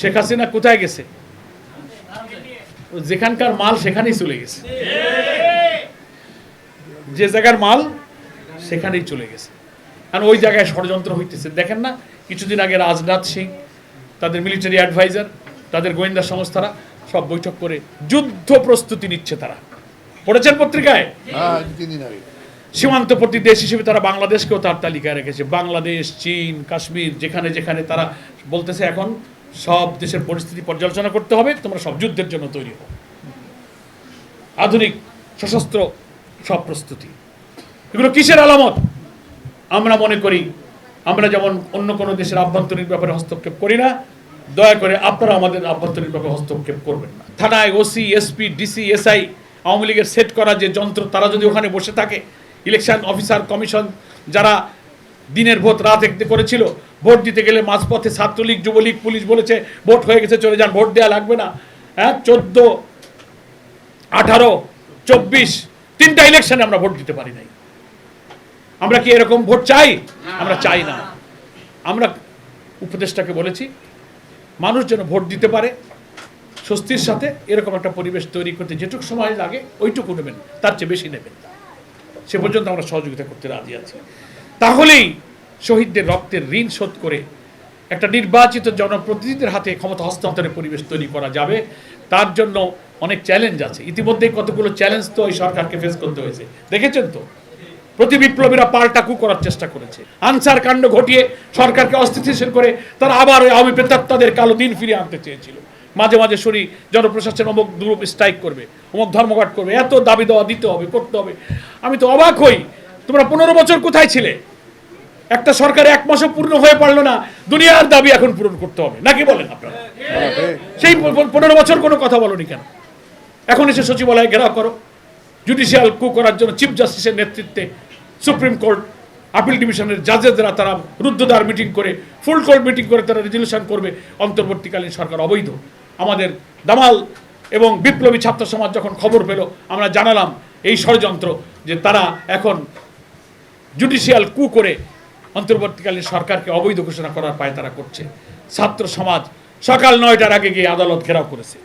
শেখ হাসিনা কোথায় গেছে? যেখানকার মাল সেখানেই চলে গেছে। যে জায়গার মাল সেখানেই চলে গেছে। কারণ ওই জায়গায় ষড়যন্ত্র হইতেছে। দেখেন না কিছুদিন আগে রাজনাথ সিং তাদের মিলিটারি অ্যাডভাইজার তাদের গোয়েন্দা সংস্থারা সব বৈঠক করে যুদ্ধ প্রস্তুতি নিচ্ছে তারা। পড়েছেন পত্রিকায়? হ্যাঁ সীমান্তবর্তী দেশ হিসেবে তারা বাংলাদেশকেও তার তালিকায় রেখেছে। বাংলাদেশ চীন কাশ্মীর যেখানে যেখানে তারা বলতেছে এখন সব দেশের পরিস্থিতি পর্যালোচনা করতে হবে, তোমরা সব যুদ্ধের জন্য তৈরি হও। আধুনিক, সশস্ত্র, সব প্রস্তুতি। এগুলো কিসের আলামত? আমরা মনে করি, আমরা যেমন অন্য কোনো দেশের আভ্যন্তরীণ ব্যাপারে হস্তক্ষেপ করি না, দয়া করে আপনারা আমাদের আভ্যন্তরীণ ব্যাপারে হস্তক্ষেপ করবেন না। থানায় OC, SP, DC, SI, Awami লীগের সেট করা যে যন্ত্র, তারা যদি ওখানে বসে থাকে, ইলেকশন অফিসার, কমিশন, যারা দিনের ভোট রাত একতে করেছিল, ভোট দিতে গেলে মাঝপথে ছাত্রলীগ, যুবলীগ, পুলিশ বলেছে, ভোট হয়ে গেছে, চলে যান, ভোট দেওয়া লাগবে না। হ্যাঁ চোদ্দ, আঠারো, চব্বিশ, তিনটা ইলেকশনে আমরা ভোট দিতে পারি নাই। আমরা কি এরকম ভোট চাই? আমরা চাই না। আমরা উপদেষ্টাকে বলেছি, মানুষ যেন ভোট দিতে পারে, স্বস্তির সাথে এরকম একটা পরিবেশ তৈরি করতে যেটুকু সময় লাগে, ওইটুকু নেবেন, তার চেয়ে বেশি নেবেন সে পর্যন্ত আমরা সহযোগিতা করতে রাজি আছি। তাহলেই শহীদদের রক্তের ঋণ শোধ করে একটা নির্বাচিত জনপ্রতিনিধিদের হাতে ক্ষমতা হস্তান্তরের পরিবেশ তৈরি করা যাবে। তার জন্য অনেক চ্যালেঞ্জ আছে। ইতিমধ্যেই কতগুলো চ্যালেঞ্জ তো এই সরকারকে ফেস করতে হয়েছে। দেখেছেন তো? প্রতি বিপ্লবীরা পাল্টাকু করার চেষ্টা করেছে। আনসার কাণ্ড ঘটিয়ে সরকারকে অস্থিতিশীল করে তারা আবার ওই আওয়ামী প্রেতাত্মাদের কালো দিন ফিরিয়ে আনতে চেয়েছিল। মাঝে মাঝে শুনি জনপ্রশাসন অমুক দুরূপ স্ট্রাইক করবে, অমুক ধর্মঘট করবে, এত দাবি দেওয়া দিতে হবে, করতে হবে। আমি তো অবাক হই তোমরা পনেরো বছর কোথায় ছিলে? একটা সরকার এক মাসও পূর্ণ হয়ে পারল না, দুনিয়ার দাবি এখন পূরণ করতে হবে। নাকি বলেন আপনারা? সেই পনেরো বছর কোনো কথা বলনি কেন? এখন এসে সচিবালয়ে ঘেরাও করো। জুডিশিয়াল কু করার জন্য চিফ জাস্টিসের নেতৃত্বে সুপ্রিম কোর্ট আপিল ডিভিশনের জাজেসরা তারা রুদ্ধদ্বার মিটিং করে ফুল কোর্ট মিটিং করে তারা রেজলিউশন করবে। অন্তর্বর্তীকালীন সরকার অবৈধ। আমাদের দামাল এবং বিপ্লবী ছাত্র সমাজ যখন খবর পেল, আমরা জানালাম এই ষড়যন্ত্র যে তারা এখন জুডিশিয়াল কু করে অন্তর্বর্তীকালীন সরকারকে অবৈধ ঘোষণা করার পায় তারা করছে। ছাত্র সমাজ সকাল নয়টার আগে গিয়ে আদালত ঘেরাও করেছে।